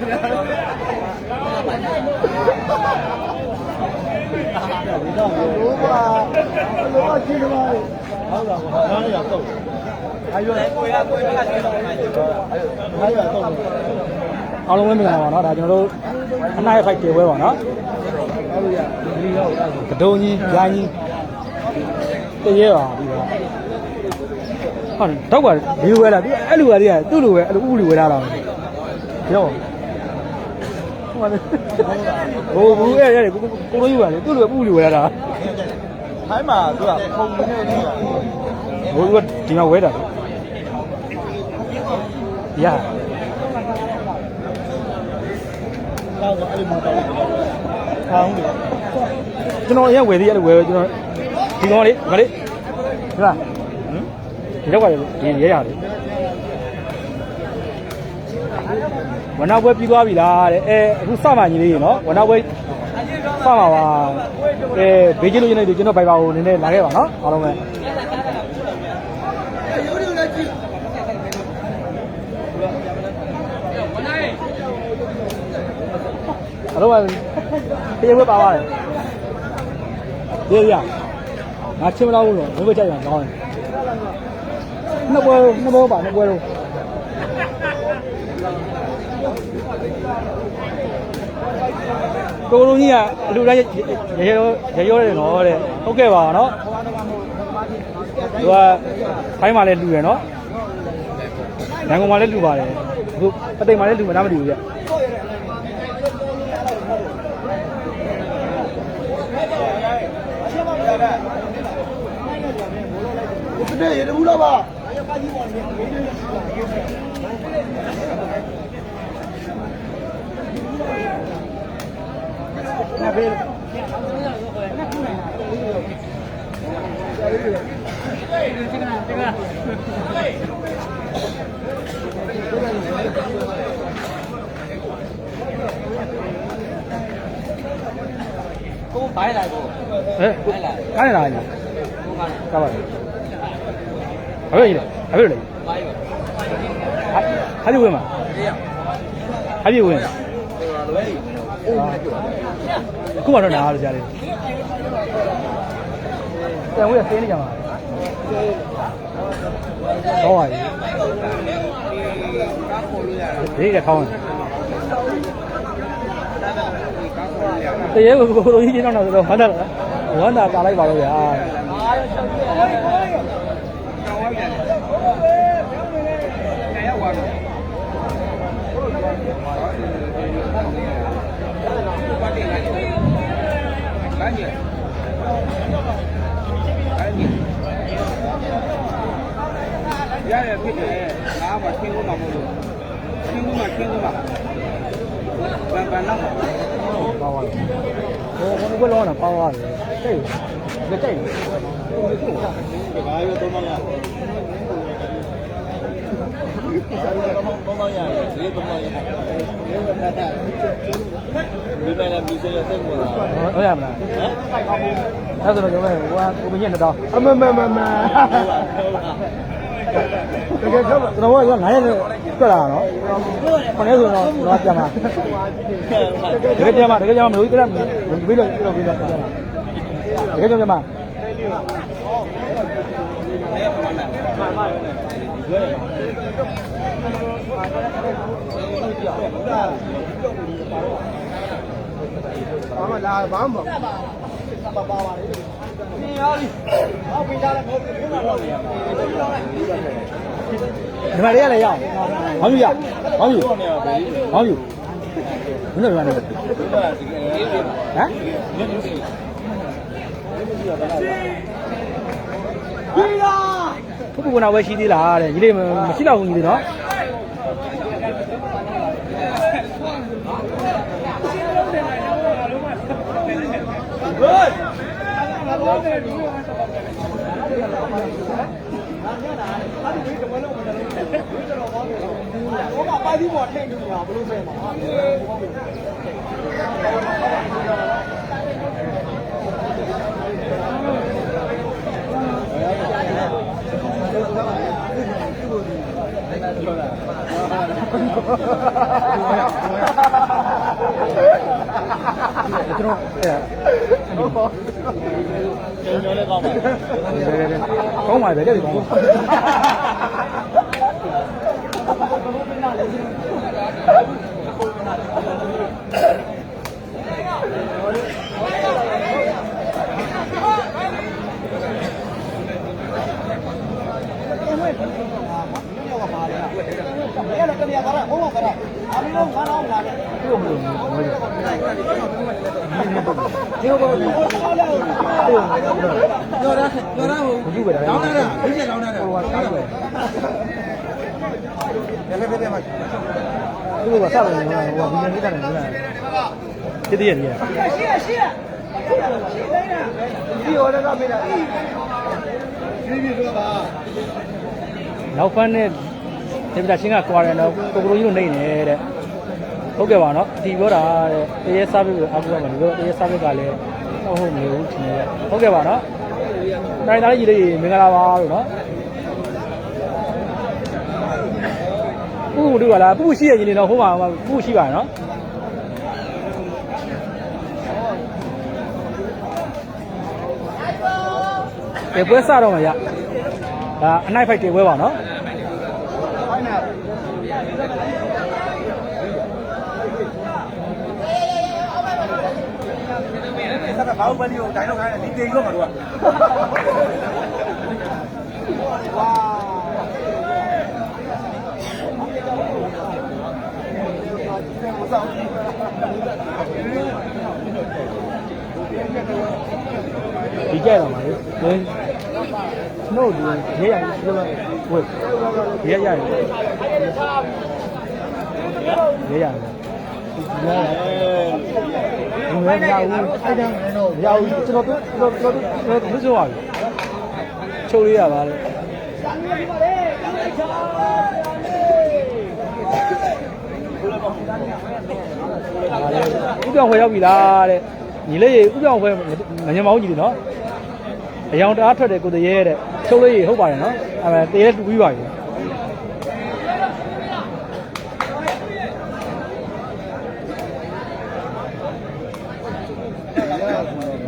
လိုပါလိုပါကြည့်ကြပါလေဟုတ်လားဘာလဲတော့အဲ့ရကိုရကိုရကကျေတော့မှာကျေတော့အဲ့ရတော့အားလုံးလည်းမင်္ဂလာပါနော်ဒါကျွန်တော်တို့အနိုင်ဖိုက်ပြေပွဲပါနော်အဲ့လိုရဒီလိုကဒုံကြီးညာကြီးတရေပါပြီးတော့ဟုတ်တော့ကဒီလိုပဲလားဒီအဲ့လိုကဒီကသူ့လိုပဲအဲ့လိုဥလိုပဲလားတော့ပြောပါ ဟုတ်ပါလေဟိုဘူးအဲ့အဲ့ကိုကိုလိုယူပါလေသူ့လိုပဲဥလိုဝဲထားတာထိုင်းမှာသူကခုံနေနေရဟိုကဒီမှာဝဲတာရတော့အဲ့လိုမတော်ဘူးခေါင်းတယ်ကျွန်တော်အရင်ဝယ်သေးရတယ်ဝယ်ကျွန်တော်ဒီကောင်လေးဒီကောင်လေးဟုတ်လားဟမ်ဒီတော့ကဒီရဲရတယ် ဝနာပွဲပြီးသွားပြီလားတဲ့အဲအခုစမှညီလေးရေနော်ဝနာပွဲစမှာပါအဲဘေးကျလို့ရနေတယ်ကျွန်တော်ဘိုင်ပါကိုနည်းနည်းလာခဲ့ပါနော်အားလုံးပဲအားလုံးပဲတရားဝဲပါပါတယ်ရေးရငါချင်းမတော့ဘူးလို့ဘယ်ဘက်ကြိုက်ရအောင်ကောင်းတယ်နှစ်ပွဲနှစ်ပွဲပါနှစ်ပွဲတော့ ကိုလိုကြီးကအလူတိုင်းရေရောရေရောတယ်နော်တဲ့ဟုတ်ကဲ့ပါနော်သူကဖိုင်းမှာလည်းလူရယ်နော်ရန်ကုန်မှာလည်းလူပါတယ်အခုပသိမ်မှာလည်းလူမနာမတူဘူးကြဒီနေ့ရဘူးလားပါ ကိုဘိုင်းလိုက်ကိုဟဲ့ကားနေလားညာ ခုမှတော့နားရကြတယ်တန်ဝေးဆင်းနေကြမှာဟောပါပြီကားခေါ်လို့ရတယ်ဒီကထောင်းတယ်ကားခေါ်လို့ရတယ်တရေကိုကိုလိုကြီးချင်းတော့ဆိုတော့ဝမ်းသာဝမ်းသာပါလိုက်ပါတော့ဗျာ ရတယ်ဖြစ်တယ်ငါမှချင်းလို့မှမဟုတ်လို့ချင်းလို့မှချင်းလို့မှဘန်ဘန်တော့ပါသွားတယ်ဟိုဘယ်လိုလဲပါသွားတယ်တိတ်လက်တိတ်ဘာရောတော့မလားတော့မရဘူးဒီတော့မရဘူးဒီမဲ့လည်းပြီးစေရတဲ့ ကောလားဟုတ်ရမလားဟမ်အဲ့ဆိုတော့ကျွန်တော်ကကိုမင်းနဲ့တောင်းအမမမမတကယ်တော့ကျွန်တော်က9ရက်နဲ့ပြတ်လာနော်ခொနည်းဆိုတော့တော့ပြန်လာတကယ်ပြန်လာတကယ်ပြန်လာမလို့ကြည့်တယ်ပြီးတော့ပြီးတော့ပြီးတော့ပြန်လာတကယ်ပြန်လာဘာမှလာဘာမှမပါပါပါလေ နေရပြီဟောပြီးသားလည်းမဟုတ်ဘူးဘာလို့လဲဒီမှာလေးရလေရအောင်ဘာလို့ရဘာလို့တော့နေပါဘူးဘာလို့ဘယ်လိုလဲဟမ်ဒီကနေ့ဒီစီဘုပ္ပကနာဝဲရှိသေးလားတဲ့ညီလေးမရှိတော့ဘူးညီလေးနော်ဘော ကပါတီပေါ်ထိန်နေတာဘလို့ဆဲမှာကျွန်တော်အဲ့ ကျင်းကျော်လည်းကောင်းပါကောင်းပါပဲတဲ့ကောင်းပါဘယ်လိုကလေးကရအောင်ပါကတော့အမေတို့ငါတော့မလာနဲ့ပြုတ်မလို့မလို့ဒီလို ပေါ့ပြောတာပြောတာဟိုဘူးပဲဒါလောင်းတာဘယ်ကျလောင်းတာလဲဟိုကစားတယ်ဘယ်လိုပဲမှာသူကစားတယ်ဟိုကဘီယန်နေတာလည်းလားတည်တည်ရတယ်ရှိရရှိရဒီရောလည်းကမေးတာဒီဒီတော့ပါနောက်ဖန်နဲ့ဒေဗတာချင်းကကွာတယ်တော့ကိုကရိုကြီးတို့နေနေတဲ့ ဟုတ်ကဲ့ပါနော်ဒီပြောတာတဲ့တရေစားပြီးအခုကမှဒီလိုတရေစားပြီးကလည်းဟုတ်ဟုတ်မလို့ထင်နေရဟုတ်ကဲ့ပါနော်နိုင်သားကြီးလေးမင်္ဂလာပါလို့နော်ဥမတို့ကလားပုရှိရကြီးနေတော့ဟိုမှာပုရှိပါနော်တေပွဲစတော့မှရဒါအနိုင်ဖိုက်တေပွဲပါနော် ဖိုင်နယ် ဆက်ဘာလို့ပလီကိုတိုင်းတော့ခိုင်းတယ်ဒီတေကြီးတော့မှာတို့ကဒီကြက်တော့မှာလေဒင်း နှုတ်ဒီရေရဒီလိုဝေးရေရရတယ်ရေရတယ်ဒီလားဒီမဲ့ရအောင်အဲ့ဒါရအောင်ကျွန်တော်တို့ကျွန်တော်တို့ဘယ်လိုဆိုရလဲချုပ်လေးရပါလေဥပြောင်းခွဲရောက်ပြီလားတဲ့ညီလေးရေဥပြောင်းခွဲမညမအောင်ကြီးတယ်နော်အယောင်တအားထွက်တယ်ကိုတရေတဲ့ချုပ်လေးရေဟုတ်ပါတယ်နော်အဲမဲ့တရေတူပြီးပါပြီ ဘယ်လုံးနေနေလဲဆောင်း ပါ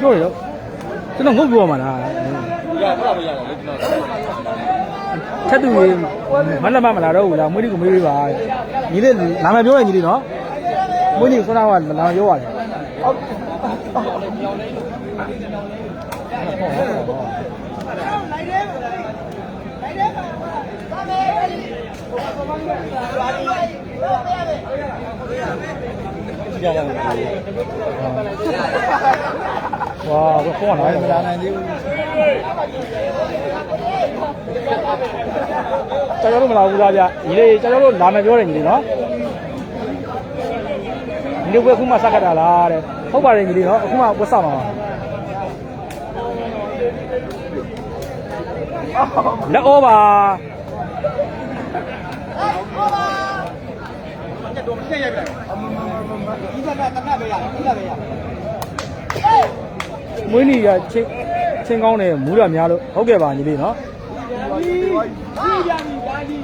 ပြောရတော့ကျွန်တော်ငုတ်ပြောမှာလားရတော့မရတော့လေကျွန်တော်ထက်သူရေမလက်မမလာတော့ဘူးလားမွေးလေးကိုမေးပေးပါတဲ့ညီလေးနာမည်ပြောရညီလေးနော်မွေးလေးခုနကနာမည်ပြောရတယ် ဝါဘယ်ပေါ်လာလဲမလာနိုင်သေးဘူးကျော်ကျော်တို့မလာဘူးလားဗျညီလေးကျော်ကျော်တို့နာမည်ပြောတယ်ညီလေးနော်ညီလေးဘယ်ခုမှစကတ်တာလားတဲ့ဟုတ်ပါတယ်ညီလေးနော်အခုမှဝတ်ဆောင်ပါလက်ဩပါ တက်တော့တက်ရိုက်ပြလိုက်ဒီကကတနတ်ပဲရဒီကပဲရမွေးနီကချင်းချင်းကောင်းတယ်မူးရများလို့ဟုတ်ကဲ့ပါညီလေးနော်ကြီးပြန်ပြီဒါကြီး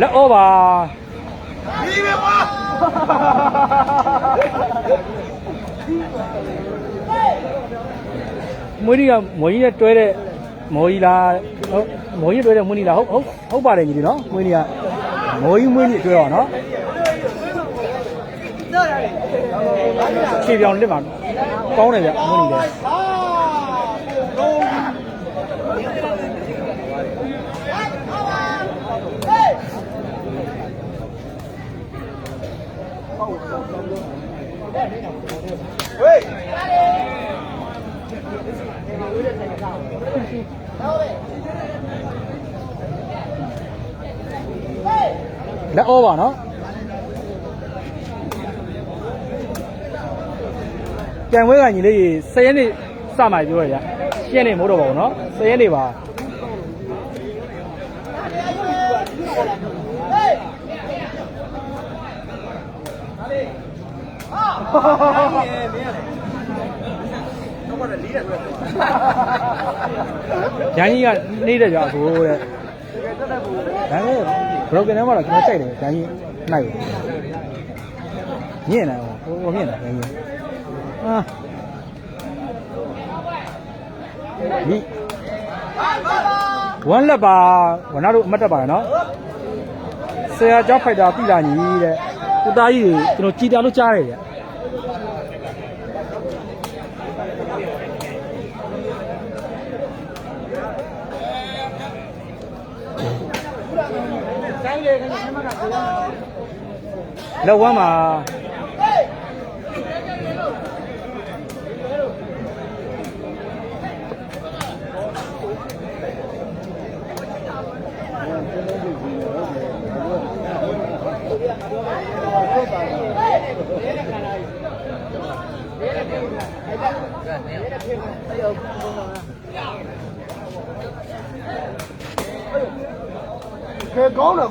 လက်ဩပါဒီပဲကွာမွေးနီကမော်ကြီးနဲ့တွဲတဲ့မော်ကြီးလားဟုတ်မော်ကြီးတွဲတဲ့မွေးနီလားဟုတ်ဟုတ်ဟုတ်ပါတယ်ညီလေးနော်မွေးနီကမော်ကြီးမွေးနီတွဲတော့နော် ခြေပြောင်လက်မှာကောင်းတယ်ဗျမွေးနီလည်းအာလုံးဟေးလက်ဩပါနော် ကြံဝဲကညီလေး10ရက်နေ့စမှပြောရရရှင်းနေမို့တော့ပါဘူးနော်10ရက်နေ့ပါရန်ကြီးကနေတဲ့ကြအကိုတဲ့ဒါနဲ့ဘရော့ကင်ထဲမှာတော့ကျွန်တော်ကြိုက်တယ်ရန်ကြီးနိုင်တယ်ညင်နေဟိုဟိုမြင်တယ်ရန်ကြီး အာဒီဝမ်းလက်ပါဝနာတို့အမတ်တက်ပါရနော်ဆရာကျောင်းဖိုက်တာပြည်လာညီတဲ့ကိုသားကြီးတွေကျွန်တော်ကြည်တာလို့ကြားရတယ်ဗျလက်ဝမ်းမှာ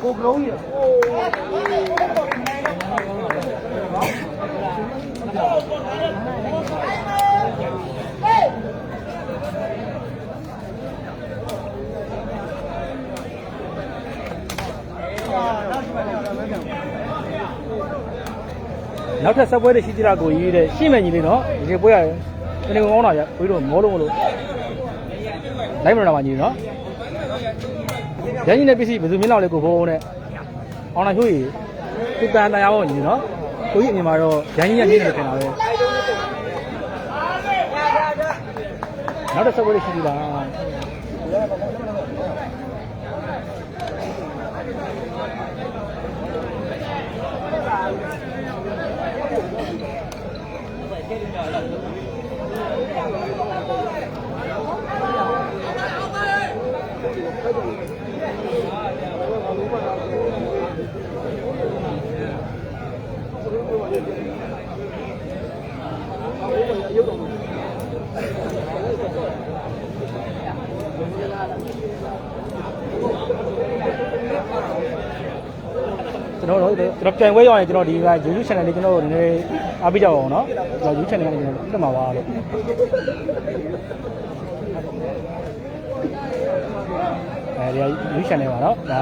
ခဲကောင်းတယ်ကိုကလုံးကြီးနောက်ထပ်ဆက်ပွဲတွေရှိသေးတာကိုကြီးတဲ့ရှင်းမယ်ညီလေးနော်ဒီပွဲရတယ်တနေ့ကောင်းတာကြဘိုးတို့မောလို့မလို့လိုက်မလာပါညီနော် ရန်ကြီးနဲ့ပစ္စည်းဘယ်သူမင်းလောက်လဲကိုဘုံဘုံနဲ့အောင်လာဖြိုးကြီးသူတန်တန်ရပါညီနော်ကိုကြီးအမြင်မှာတော့ရန်ကြီးကနေနေတယ်ထင်တာပဲနောက်ထပ်ဆက်ပွဲတွေရှိသေးလား တော်တို့ကျွန်တော်ပြန်ဝဲရောက်ရင်ကျွန်တော်ဒီက YouTube channel လေးကျွန်တော်တို့နည်းနည်းအားပေးကြပါအောင်နော်ကျွန်တော် YouTube channel လေးကျွန်တော်တက်မှာပါလို့အဲဒီ YouTube channel ပါနော်ဒါ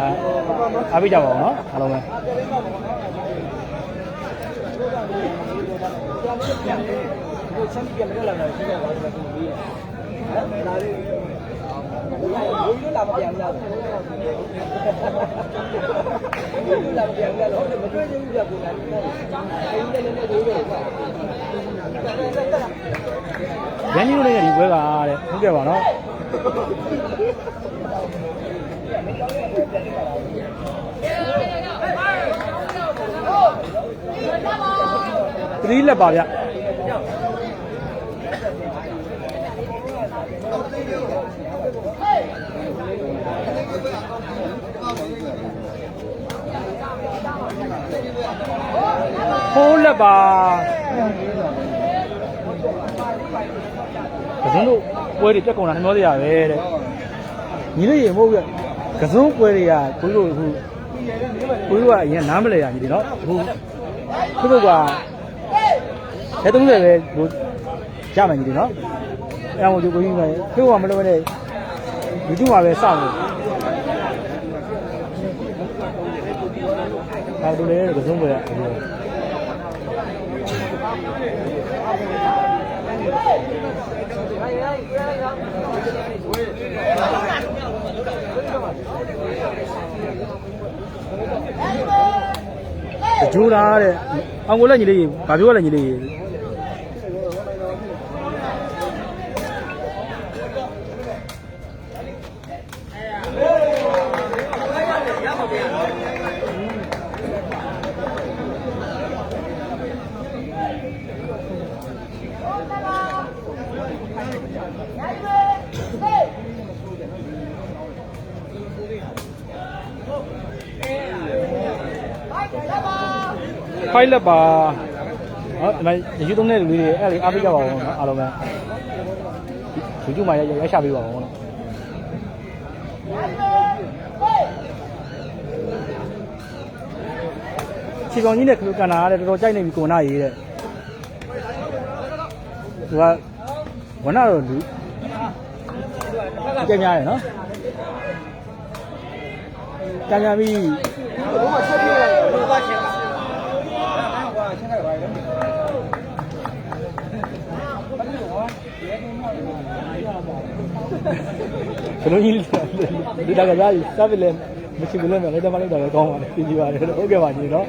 အားပေးကြပါအောင်နော်အားလုံးပဲကိုချမ်းပြန်မလာလာရှိရပါဘူးကိုကြီးဟမ်လာ လေးဘိုးကြီးလာမပြန်လာဘူးဘိုးကြီးလာမပြန်လာတော့မတွေ့သေးဘူးကကိုလာနေတယ်အိမ်နဲ့လည်းလည်းရိုးရိုးပါရန်ကြီးတို့လည်းဒီပွဲကတဲ့ဟုတ်ကဲ့ပါနော်သတိလက်ပါဗျ ဖိုးလက်ပါကစုံတို့ပွဲတွေပြက်ကုန်တာနှမျောသေးရပဲတဲ့ညီလေးရေမဟုတ်ပြကစုံပွဲတွေကကိုတို့အခုကိုတို့ကအရင်နားမလဲရညီတွေနော်အခုသူတို့ကလက်30ပဲဟိုရမယ်ညီတွေနော်အဲအောင်ကိုကိုကြီးကသူ့ကမလုပ်နဲ့ YouTube မှာပဲစောင့်လို့ ဒါတို့လည်းကစုံပွဲကအခုအကျိုးလားတဲ့အောင်ကိုလည်းညီလေးဘာပြောလဲညီလေး ဖိုင်လက်ပါဟောဒီမှာယူသုံးတဲ့လူတွေအဲ့လေအားပေးကြပါဦးနော်အားလုံးပဲယူကျူမှာရရရှာပေးပါဦးနော်ခြေကောင်ကြီးနဲ့ခလူကန်နာကလည်းတော်တော်ကြိုက်နေပြီကိုနာရေးတဲ့သူက ဝနတော့လူကြက်များတယ်နော်ကြံကြပြီးဘုမချက်ပြလိုက်ဘုမချက်ဘယ်လိုကြီးဒီတကကြာကြီးစပ်လဲမရှိဘူးလဲမယ်လည်းတမလိုက်တော့လည်းကောင်းပါလေပြင်ကြပါလေဟုတ်ကဲ့ပါကြီးနော်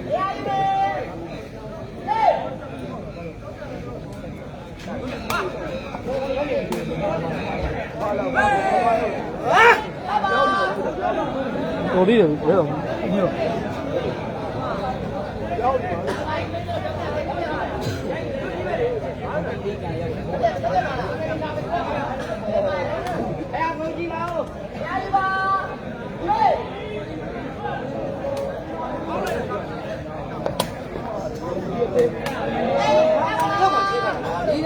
တော်သေးတယ်ဘယ်တော့ဒီတော့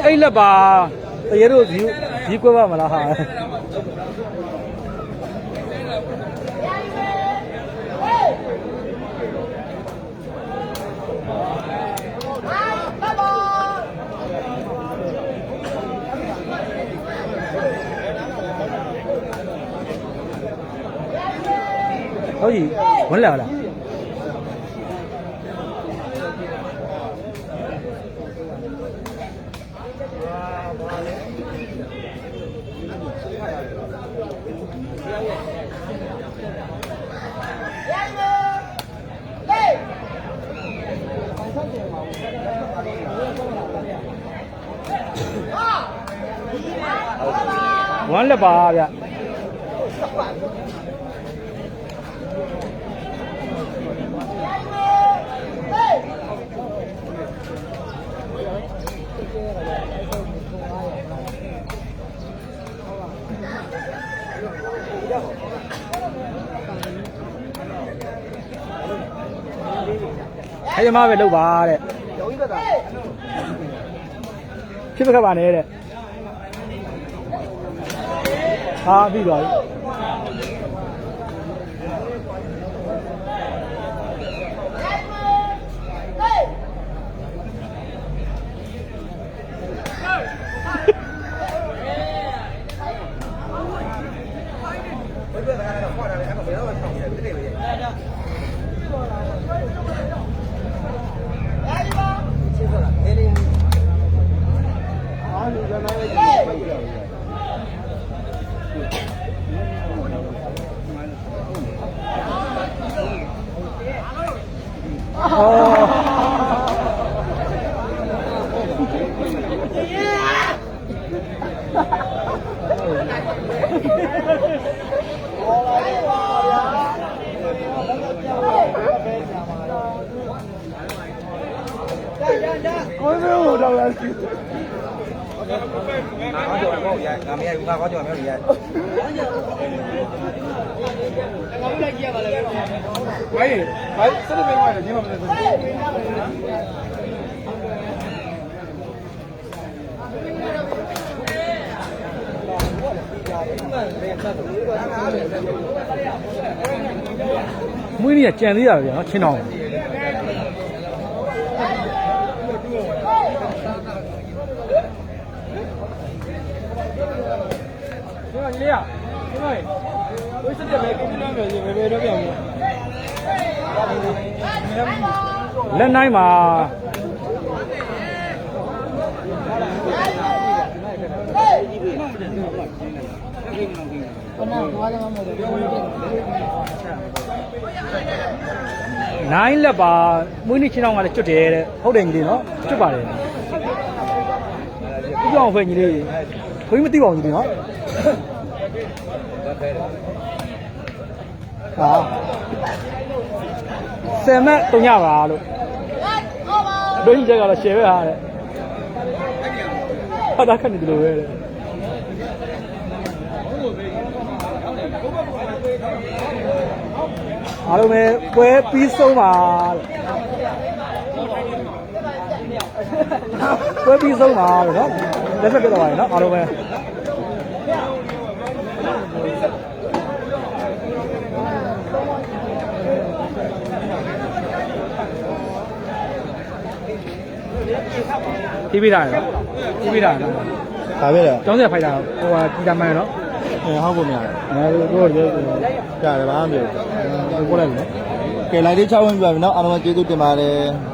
အဲ့လက်ပါတရေတို့ဒီဒီကွဲပါမလားဟာ ဟုတ်ကြီးဝင်လာလားဝမ်း အဲ့ဒီမှာပဲလုပ်ပါတဲ့ရုံးကြီးကတာဖြစ်ပခတ်ပါနဲ့တဲ့ဟာပြီးပါပြီဟောကိုယ်မျိုးတော့လာစီ ငါကြော်မောက်ရ ငါမရဘူးငါကောကြော်မောက်ရဘိုင်းဘိုင်းစတဲ့ဘိုင်းဝိုင်းလည်းညမမလဲမွေးနေ့ကကြံသေးတာပဲဗျာနော်ချင်းတော် ဒီမှာကြီး လေးอ่ะဒီမှာဝိစတဲ့ပဲကိန်းတော့ပြောရင်ဘယ်ဘယ်တော့ပြောင်းလဲလက်နိုင်မှာနိုင်လက်ပါမွေးနေ့ချင်းတော်ကလည်းကျွတ်တယ်တဲ့ဟုတ်တယ်ညီလေးနော်ကျွတ်ပါတယ်ဒီကြောင်ဖဲညီလေးခွေးမသိပါဘူးညီလေးနော် ဟာဆယ်မက်တုံရပါလို့ဒုညချက်ကတော့ရှယ်ပဲဟာတဲ့ဟာတာခက်နေတယ်လို့ပဲတဲ့အားလုံးပဲပွဲပြီးဆုံးပါတဲ့ပွဲပြီးဆုံးပါလို့နော်လက်ဆက်ပြတော့ပါရနော်အားလုံးပဲ ပြီးပြီးသားရနော်ပြေးပေးတာလားဒါပဲလားကျောင်းဆက်ဖိုက်တာဟိုဟာကြည်တာမှန်နော်အဲဟုတ်ကုန်များအဲတို့တို့ကြားတယ်ဘာမှမပြောကိုလိုက်ပြီနော်ကဲလိုက်လေး6ဝင်ပြပါမယ်နော်အားလုံးကျေးဇူးတင်ပါတယ်